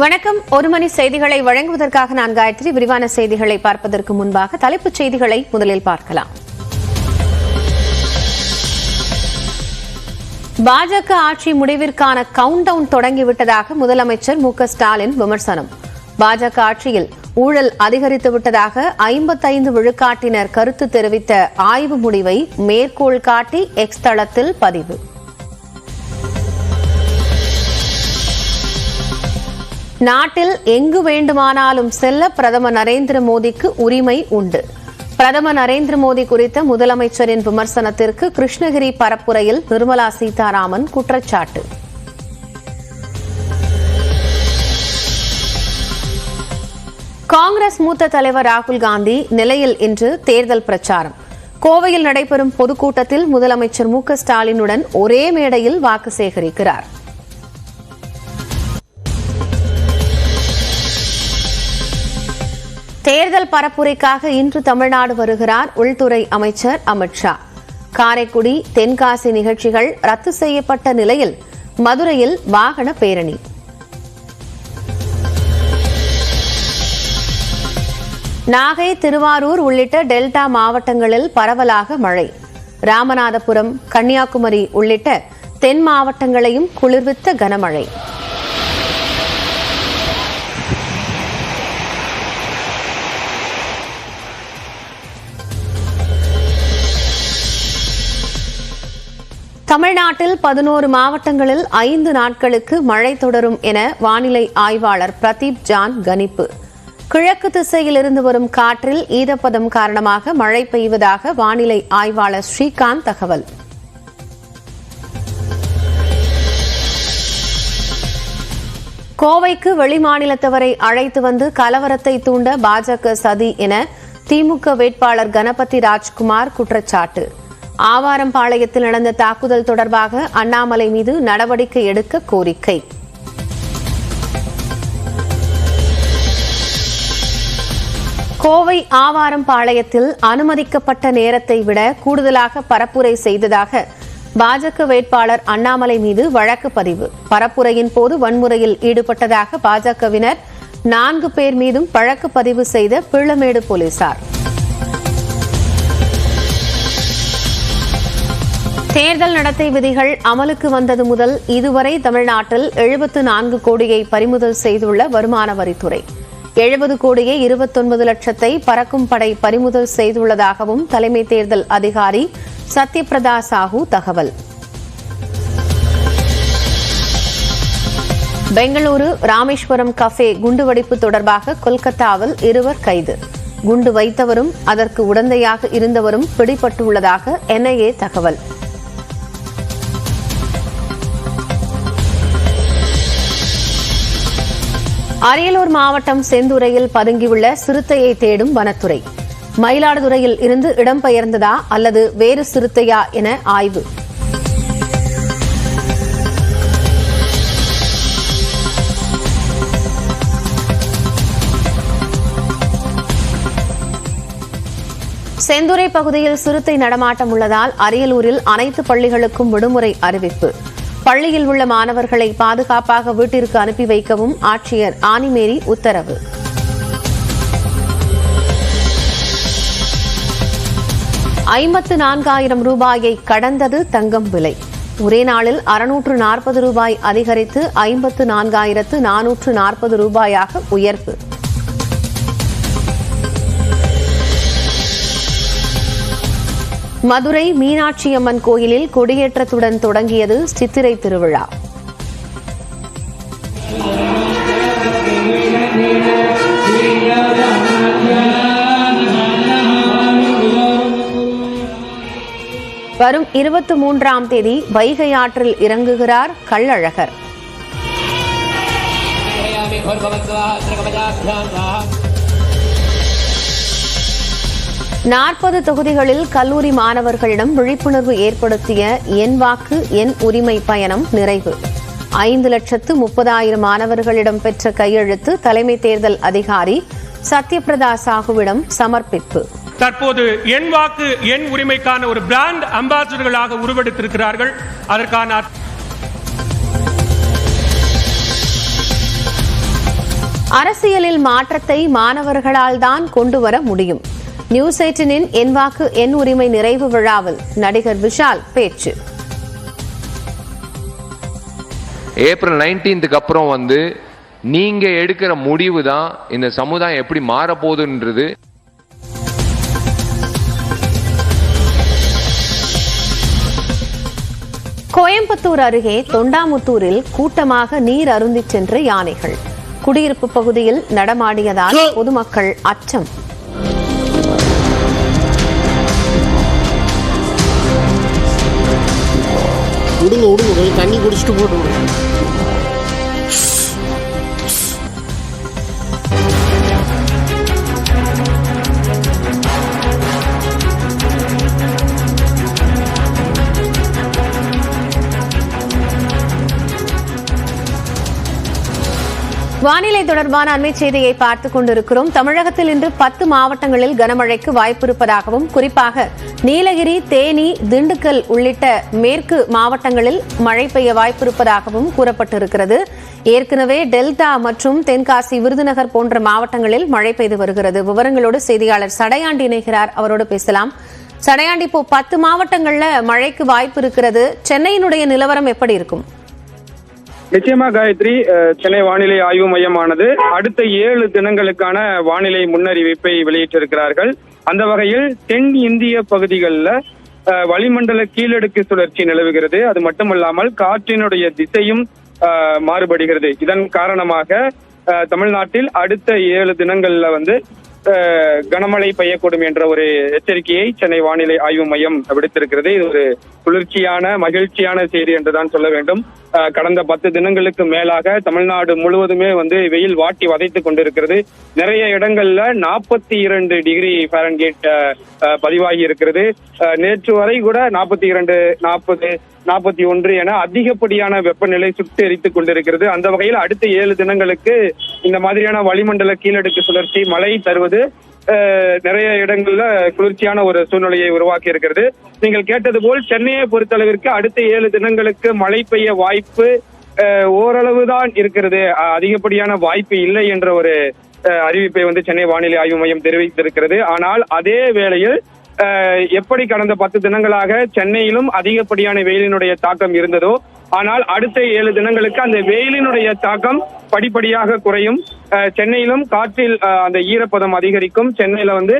வணக்கம். ஒரு மணி செய்திகளை வழங்குவதற்காக நான் காயத்ரி. விரிவான செய்திகளை பார்ப்பதற்கு முன்பாக தலைப்புச் செய்திகளை முதலில் பார்க்கலாம். பாஜக ஆட்சி முடிவிற்கான கவுண்ட் டவுன் தொடங்கிவிட்டதாக முதலமைச்சர் மு க ஸ்டாலின் விமர்சனம். பாஜக ஆட்சியில் ஊழல் அதிகரித்து விட்டதாக ஐம்பத்தைந்து விழுக்காட்டினர் கருத்து தெரிவித்த ஆய்வு முடிவை மேற்கோள் காட்டி எக்ஸ் தளத்தில் பதிவு. நாட்டில் எங்கு வேண்டுமானாலும் செல்ல பிரதமர் நரேந்திர மோடிக்கு உரிமை உண்டு. பிரதமர் நரேந்திர மோடி குறித்த முதலமைச்சரின் விமர்சனத்திற்கு கிருஷ்ணகிரி பரப்புரையில் நிர்மலா சீதாராமன் குற்றச்சாட்டு. காங்கிரஸ் மூத்த தலைவர் ராகுல் காந்தி நிலையில் இன்று தேர்தல் பிரச்சாரம். கோவையில் நடைபெறும் பொதுக்கூட்டத்தில் முதலமைச்சர் மு ஸ்டாலினுடன் ஒரே மேடையில் வாக்கு சேகரிக்கிறார். தேர்தல் பரப்புரைக்காக இன்று தமிழ்நாடு வருகிறார் உள்துறை அமைச்சர் அமித்ஷா காரைக்குடி தென்காசி நிகழ்ச்சிகள் ரத்து செய்யப்பட்ட நிலையில் மதுரையில் வாகன பேரணி. நாகை திருவாரூர் உள்ளிட்ட டெல்டா மாவட்டங்களில் பரவலாக மழை. ராமநாதபுரம் கன்னியாகுமரி உள்ளிட்ட தென் மாவட்டங்களையும் குளிர்வித்த கனமழை. தமிழ்நாட்டில் பதினோரு மாவட்டங்களில் ஐந்து நாட்களுக்கு மழை தொடரும் என வானிலை ஆய்வாளர் பிரதீப் ஜான் கணிப்பு. கிழக்கு திசையில் இருந்து வரும் காற்றில் ஈரப்பதம் காரணமாக மழை பெய்வதாக வானிலை ஆய்வாளர் ஸ்ரீகாந்த் தகவல். கோவைக்கு வெளிமாநிலத்தவரை அழைத்து வந்து கலவரத்தை தூண்ட பாஜக சதி என திமுக வேட்பாளர் கணபதி ராஜ்குமார் குற்றச்சாட்டு. ஆவாரம்பாளையத்தில் நடந்த தாக்குதல் தொடர்பாக அண்ணாமலை மீது நடவடிக்கை எடுக்க கோரிக்கை. கோவை ஆவாரம்பாளையத்தில் அனுமதிக்கப்பட்ட நேரத்தை விட கூடுதலாக பரப்புரை செய்ததாக பாஜக வேட்பாளர் அண்ணாமலை மீது வழக்கு பதிவு. பரப்புரையின் போது வன்முறையில் ஈடுபட்டதாக பாஜகவினர் நான்கு பேர் மீதும் வழக்கு பதிவு செய்த பிள்ளமேடு போலீசார். தேர்தல் நடத்தை விதிகள் அமலுக்கு வந்தது முதல் இதுவரை தமிழ்நாட்டில் எழுபத்து நான்கு கோடியை பறிமுதல் செய்துள்ள வருமான வரித்துறை. எழுபது கோடியே இருபத்தொன்பது லட்சத்தை பறக்கும் படை பறிமுதல் செய்துள்ளதாகவும் தலைமை தேர்தல் அதிகாரி சத்யபிரதா சாஹூ தகவல். பெங்களூரு ராமேஸ்வரம் கஃபே குண்டுவெடிப்பு தொடர்பாக கொல்கத்தாவில் இருவர் கைது. குண்டு வைத்தவரும் அதற்கு உடந்தையாக இருந்தவரும் பிடிபட்டுள்ளதாக என்ஐஏ தகவல். அரியலூர் மாவட்டம் செந்துறையில் பதுங்கியுள்ள சிறுத்தையை தேடும் வனத்துறை. மயிலாடுதுறையில் இருந்து இடம்பெயர்ந்ததா அல்லது வேறு சிறுத்தையா என ஆய்வு. செந்துறை பகுதியில் சிறுத்தை நடமாட்டம் உள்ளதால் அரியலூரில் அனைத்து பள்ளிகளுக்கும் விடுமுறை அறிவிப்பு. பள்ளியில் உள்ள மாணவர்களை பாதுகாப்பாக வீட்டிற்கு அனுப்பி வைக்கவும் ஆட்சியர் ஆனிமேரி உத்தரவு. ஐம்பத்து நான்காயிரம் ரூபாயை கடந்தது தங்கம் விலை. ஒரே நாளில் அறுநூற்று நாற்பது ரூபாய் அதிகரித்து ஐம்பத்து நான்காயிரத்து நானூற்று நாற்பது ரூபாயாக உயர்வு. மதுரை மீனாட்சியம்மன் கோயிலில் கொடியேற்றத்துடன் தொடங்கியது சித்திரை திருவிழா. வரும் இருபத்தி மூன்றாம் தேதி வைகை ஆற்றில் இறங்குகிறார் கள்ளழகர். நாற்பது தொகுதிகளில் கல்லூரி மாணவர்களிடம் விழிப்புணர்வு ஏற்படுத்திய என் வாக்கு என் உரிமை பயணம் நிறைவு. ஐந்து லட்சத்து முப்பதாயிரம் மாணவர்களிடம் பெற்ற கையெழுத்து தலைமை தேர்தல் அதிகாரி சத்யபிரதா சாஹுவிடம் சமர்ப்பிப்பு. தற்போது என் வாக்கு என் உரிமைக்கான ஒரு பிராண்ட் அம்பாசிடர்களாக உருவெடுத்திருக்கிறார்கள். அதற்கான அரசியலில் மாற்றத்தை மாணவர்களால் தான் கொண்டு வர முடியும். நியூஸ் எயிட்டினின் என் வாக்கு என் உரிமை நிறைவு விழாவில் நடிகர் விஷால் பேச்சு. ஏப்ரல் நைன்டீன்த்துக்கு அப்புறம் வந்து நீங்க எடுக்கிற முடிவு தான் இந்த சமுதாயம் எப்படி மாறப்போகுதுன்றது. கோயம்புத்தூர் அருகே தொண்டாமுத்தூரில் கூட்டமாக நீர் அருந்திச் சென்ற யானைகள். குடியிருப்பு பகுதியில் நடமாடியதால் பொதுமக்கள் அச்சம். விடுங்க விடுங்க. கொஞ்சம் தண்ணி குடிச்சிட்டு போட்டு விடுங்க வானிலை தொடர்பான அண்மை செய்தியை பார்த்துக் கொண்டிருக்கிறோம். தமிழகத்தில் இன்று பத்து மாவட்டங்களில் கனமழைக்கு வாய்ப்பு இருப்பதாகவும் குறிப்பாக நீலகிரி தேனி திண்டுக்கல் உள்ளிட்ட மேற்கு மாவட்டங்களில் மழை பெய்ய வாய்ப்பு இருப்பதாகவும் கூறப்பட்டிருக்கிறது. ஏற்கனவே டெல்டா மற்றும் தென்காசி விருதுநகர் போன்ற மாவட்டங்களில் மழை பெய்து வருகிறது. விவரங்களோடு செய்தியாளர் சடையாண்டி இணைகிறார். அவரோடு பேசலாம். சடையாண்டி இப்போ பத்து மாவட்டங்களில் மழைக்கு வாய்ப்பு இருக்கிறது சென்னையினுடைய நிலவரம் எப்படி இருக்கும்? நிச்சயமா காயத்ரி சென்னை வானிலை ஆய்வு மையமானது அடுத்த ஏழு தினங்களுக்கான வானிலை முன்னறிவிப்பை வெளியிட்டிருக்கிறார்கள். அந்த வகையில் தென் இந்திய பகுதிகளில் வளிமண்டல கீழடுக்கு சுழற்சி நிலவுகிறது. அது மட்டுமல்லாமல் காற்றினுடைய திசையும் அஹ், மாறுபடுகிறது. இதன் காரணமாக தமிழ்நாட்டில் அடுத்த ஏழு தினங்கள்ல வந்து அஹ், கனமழை பெய்யக்கூடும் என்ற ஒரு எச்சரிக்கையை சென்னை வானிலை ஆய்வு மையம் விடுத்திருக்கிறது. இது ஒரு குளிர்ச்சியான மகிழ்ச்சியான செய்தி என்றுதான் சொல்ல வேண்டும். கடந்த பத்து தினங்களுக்கு மேலாக தமிழ்நாடு முழுவதுமே வந்து வெயில் வாட்டி வதைத்துக் கொண்டிருக்கிறது. நிறைய இடங்கள்ல நாற்பத்தி இரண்டு டிகிரி ஃபாரன்கேட் பதிவாகி இருக்கிறது. அஹ், நேற்று வரை கூட நாற்பத்தி இரண்டு நாற்பது நாற்பத்தி ஒன்று என அதிகப்படியான வெப்பநிலை சுட்டு எரித்துக் கொண்டிருக்கிறது. அந்த வகையில் அடுத்த ஏழு தினங்களுக்கு இந்த மாதிரியான வளிமண்டல கீழடுக்கு சுழற்சி மழை தருவது நிறைய இடங்கள்ல குளிர்ச்சியான ஒரு சூழ்நிலையை உருவாக்கி இருக்கிறது நீங்கள் கேட்டது போல் சென்னையை பொறுத்தளவிற்கு அடுத்த ஏழு தினங்களுக்கு மழை பெய்ய வாய்ப்பு அஹ், ஓரளவு தான் இருக்கிறது. அஹ், அதிகப்படியான வாய்ப்பு இல்லை என்ற ஒரு அஹ், அறிவிப்பை வந்து சென்னை வானிலை ஆய்வு மையம் தெரிவித்திருக்கிறது. ஆனால் அதே வேளையில் எப்படி கடந்த பத்து தினங்களாக சென்னையிலும் அதிகப்படியான வெயிலினுடைய தாக்கம் இருந்ததோ ஆனால் அடுத்த ஏழு தினங்களுக்கு அந்த வெயிலினுடைய தாக்கம் படிப்படியாக குறையும். அஹ், சென்னையிலும் காற்றில் அந்த ஈரப்பதம் அதிகரிக்கும். சென்னையில வந்து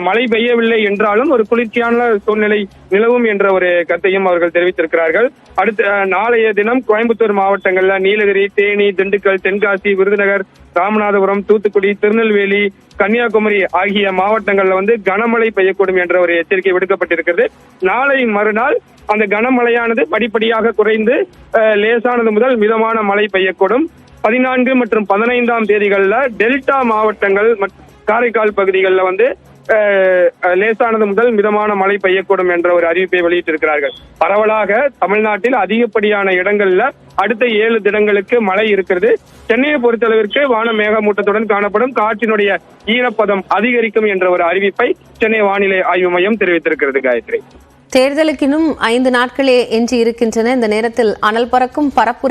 மழை பெய்யவில்லை என்றாலும் ஒரு குளிர்ச்சியான சூழ்நிலை நிலவும் என்ற ஒரு கருத்தையும் அவர்கள் தெரிவித்திருக்கிறார்கள். அடுத்த அஹ், நாளைய தினம் கோயம்புத்தூர் மாவட்டங்கள்ல நீலகிரி தேனி திண்டுக்கல் தென்காசி விருதுநகர் ராமநாதபுரம் தூத்துக்குடி திருநெல்வேலி கன்னியாகுமரி ஆகிய மாவட்டங்கள்ல வந்து கனமழை பெய்யக்கூடும் என்ற ஒரு எச்சரிக்கை விடுக்கப்பட்டிருக்கிறது. நாளை மறுநாள் அந்த கனமழையானது படிப்படியாக குறைந்து லேசானது முதல் மிதமான மழை பெய்யக்கூடும். பதினான்கு மற்றும் பதினைந்தாம் தேதிகள்ல டெல்டா மாவட்டங்கள் காரைக்கால் பகுதிகளில் வந்து லேசானது முதல் மிதமான மழை பெய்யக்கூடும் என்ற ஒரு அறிவிப்பை வெளியிட்டிருக்கிறார்கள். பரவலாக தமிழ்நாட்டில் அதிகப்படியான இடங்கள்ல அடுத்த ஏழு தினங்களுக்கு மழை இருக்கிறது. சென்னையை பொறுத்தளவிற்கு வான மேகமூட்டத்துடன் காணப்படும். காற்றினுடைய ஈரப்பதம் அதிகரிக்கும் என்ற ஒரு அறிவிப்பை சென்னை வானிலை ஆய்வு மையம் தெரிவித்திருக்கிறது காயத்ரி. தேர்தலுக்கு இன்னும் ஐந்து நாட்களே எஞ்சி இருக்கின்றன இந்த நேரத்தில் அனல் பறக்கும் பரப்புரை